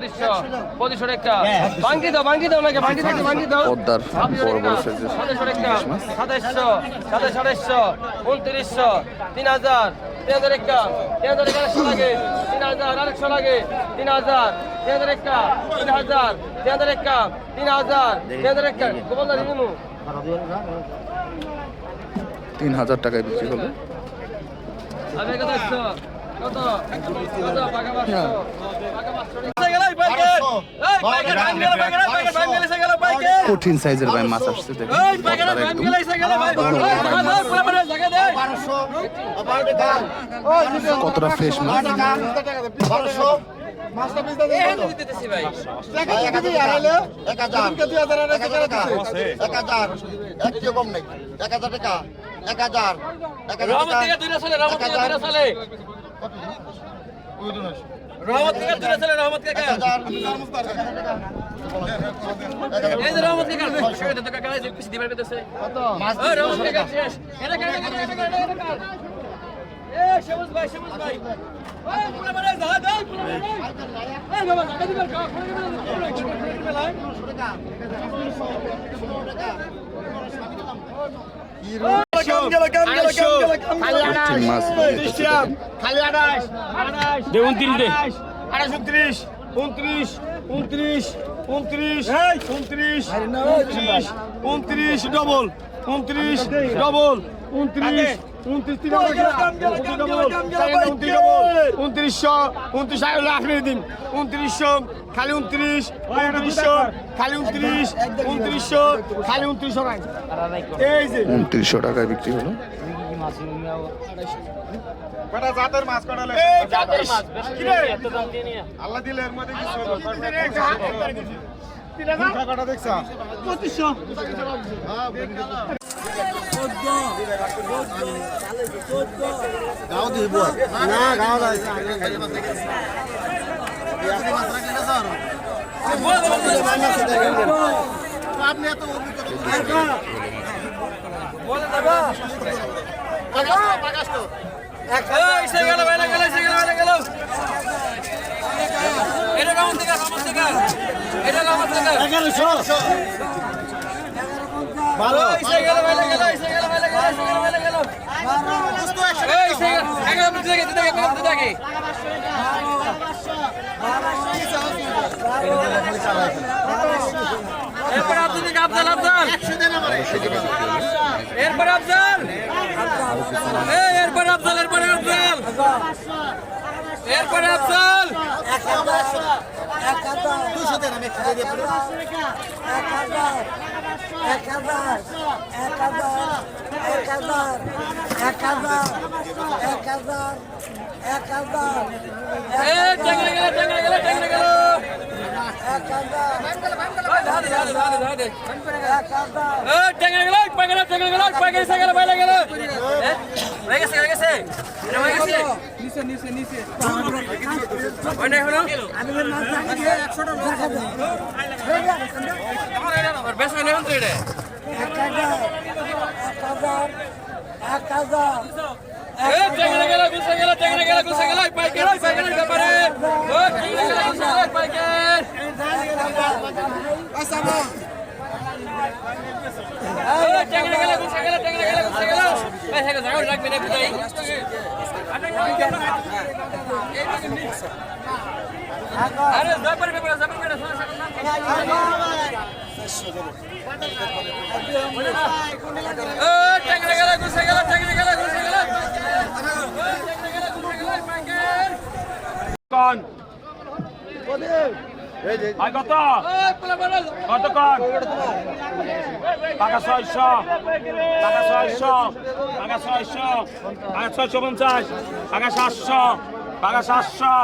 পঁচিশশো পঁচিশশো টাকা ভাঙ্গি দাও ভাঙ্গি দাও নাকি ভাঙ্গি থাকতে ভাঙ্গি দাও। পদ্মার বড় বড় সাইজের সাতাশশো টাকা সাতাশশো সাতাশ আঠাশশো উনত্রিশশো তিন হাজার তিন হাজার তিন হাজার লাগে। তিন হাজার আরেকশো লাগে। তিন হাজার তিন হাজার তিন হাজার তিন হাজার তিন হাজার তিন হাজার একটা গোপাল নিমু তিন হাজার টাকায় বিক্রি আমি কত? কত? কত পাকা পাঁচশো পাকা পাঁচশো কঠিন সাইজের ভাই মাছ আসছে কতটা ফ্রেশ মাছ? এক হাজার। রহমত থেকে দূরে চলে রহমত এই যে তো কাকা এই পিছ দিবার পেতেছে মাছ ওই রহমত থেকে শেষ এটা কাকা এটা কাকা এটা কাকা এ সবুজ ভাই সবুজ ভাই ওই পুরা মানে যা দাও পুরা মানে এই বাবা টাকা দিবার কা করে দিবার কঠিন মাছ খালি আঠাশ দে উনত্রিশ দে আঠাশ উনত্রিশ উনত্রিশ উনত্রিশ উনত্রিশ উনত্রিশ উনত্রিশ উনত্রিশ ডবল উনত্রিশ ডবল উনত্রিশ উনত্রিশ তিন ডবল উনত্রিশশো উনত্রিশ আখের দিন। উনত্রিশশো খালি উনত্রিশ উনত্রিশশো খালি উনত্রিশ উনত্রিশশো খালি উনত্রিশশো এই যে। উনত্রিশশো টাকায় বিক্রি হলো। আল্লাহ দিলে এর মধ্যে পঁচিশশো। গাও দিব না গাও নাই আপনি এত এই সে গেল বাইরে গেল সে গেল বাইরে গেল এটা রহমত থেকে এটা থেকে ভালো। এই সে গেল এই থেকে দিতে এরপর দিকে আফজাল আফজাল। এরপর আফজাল। এরপর আফজাল এরপর আফজাল। দিই এই টেঙ্গা গেল টেঙ্গা গেল টেঙ্গা গেল। টেঙ্গা গেল টেঙ্গা গেল হয়ে গেছে হয়ে গেছে। হয়ে গেছে। হয় ব্যাপারে ওই টেঙ্গা গেল গুছে গেল পাইকার এই টেঙ্গা গেল গুছে গেল টেঙ্গা গেল গেল এই হেগে জায়গা লাগবে না বুঝাই আরে ব্যাপারে ব্যাপারে ব্যাপারে এই টেঙ্গা গেল গুছে গেল টেঙ্গা গেল গুছে গেল টেঙ্গা গেল গুছে গেল পাইকার কন আর কত এই পোলা বড় কত কন টাকা ছয়শো টাকা ছয়শো টাকা ছয়শো টাকা ছয়শো পঞ্চাশ টাকা সাতশো টাকা সাতশো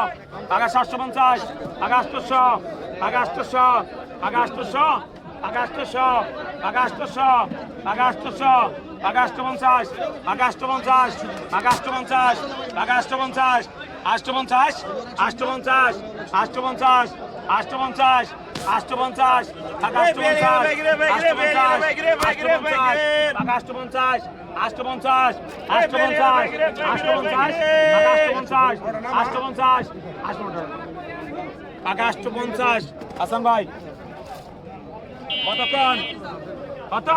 টাকা সাতশো পঞ্চাশ টাকা আটশোশো টাকা আটশোশো টাকা আটশোশো টাকা আটশোশো টাকা আটশোশো টাকা আটশোশো টাকা আটশো পঞ্চাশ টাকা আটশো পঞ্চাশ টাকা আটশো পঞ্চাশ টাকা আটশো পঞ্চাশ আটশো পঞ্চাশ আটশো পঞ্চাশ আটশো পঞ্চাশ আটশো পঞ্চাশ আটশো পঞ্চাশ টাকা আটশো পঞ্চাশ আটশো পঞ্চাশ টাকা আটশো পঞ্চাশ আটশো পঞ্চাশ আটশো পঞ্চাশ আটশো পঞ্চাশ টাকা আটশো পঞ্চাশ আটশো পঞ্চাশ আটশো পঞ্চাশ পাকা আটশো পঞ্চাশ হাসান ভাই কতক্ষণ? কত?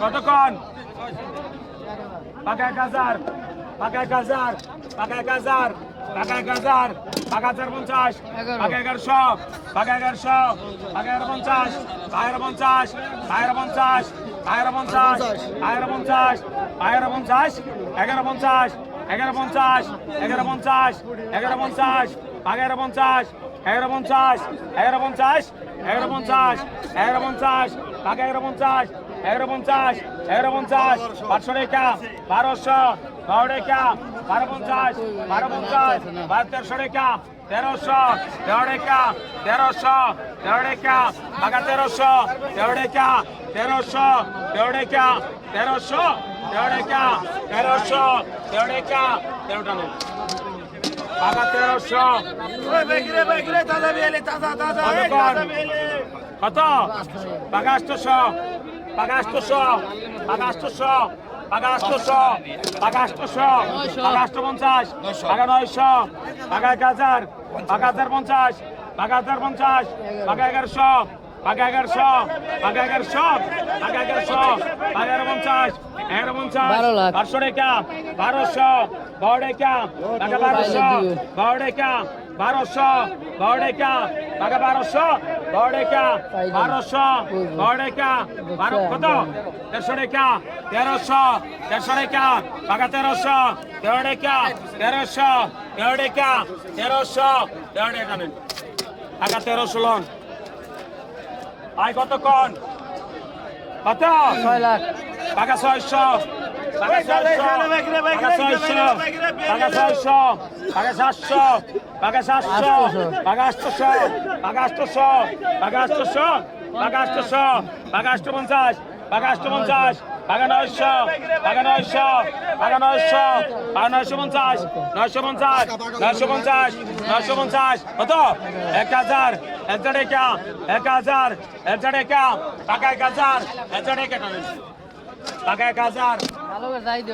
কতক্ষণ? পাকা এক হাজার পাকা এক হাজার পাকা এক হাজার। পাকা এক হাজার পাকা হাজার পঞ্চাশ পাকা এগারোশো পাকা এগারোশো পাকা এগারো পঞ্চাশ পায়ের পঞ্চাশ পায়ের পঞ্চাশ পায়ের পঞ্চাশ পায়ের পঞ্চাশ পায়ের পঞ্চাশ এগারো পঞ্চাশ এগারো পঞ্চাশ এগারো পঞ্চাশ এগারো পঞ্চাশ এগারো পঞ্চাশ এগারো পঞ্চাশ এগারো পঞ্চাশ এগারো পঞ্চাশ এগারো পঞ্চাশ পাকা এগারো পঞ্চাশ এগারো পঞ্চাশ এগারো পঞ্চাশ পাঁচশো রেখা বারোশো বারো রেখা বারো পঞ্চাশ বারো পঞ্চাশ বারো তেরোশো রেখা তেরোশো তেরো রেখা তেরোশো তেরো রেখা পাকা তেরোশো তেরো রেখা তেরোশো তেরো রেখা তেরোশো তেরো রেখা তেরোশো তেরো রেখা তেরোটা নেই। পাকা তেরোশো। কত? পাকা আষ্টশো পাকা আষ্টশো পাকা আষ্টশো পাকা আষ্টশো পাকা আষ্টশো পাকা আষ্ট পঞ্চাশ পাকা নয়শো পাকা এক হাজার পাকা হাজার পঞ্চাশ পাকা হাজার পঞ্চাশ পাকা এগারোশো পাকা এগারোশো পাকা এগারোশো পাকা এগারোশো পাকা এগারো পঞ্চাশ এগারো পঞ্চাশ বারোশো রেখা বারোশো বারো রেখা পাকা বারোশো বারো বারোশো বারোটা বাঘা বারোশো বারোটা বারোশো বারোটা বারো কত? দেড়শো টাকা তেরোশো দেড়শো টাকা বাঘা তেরোশো তেরো টাকা তেরোশো তেরো টাকা তেরোশো তেরো টাকা নেন। টাকা তেরোশো লন। আয় কত কন কত? ছয় লাখ। টাকা ছয়শো। আটশো পঞ্চাশ আটশো পঞ্চাশ পাগা নয়শো পাগা নয়শো পাগা নয়শো পাগা নয়শো পঞ্চাশ নয়শো পঞ্চাশ নয়শো পঞ্চাশ নয়শো পঞ্চাশ কত এক হাজার এক হাজার একা এক হাজার এক হাজার একা টাকা এক হাজার এক হাজার একা টাকা এক হাজার ভালো করে যাই দে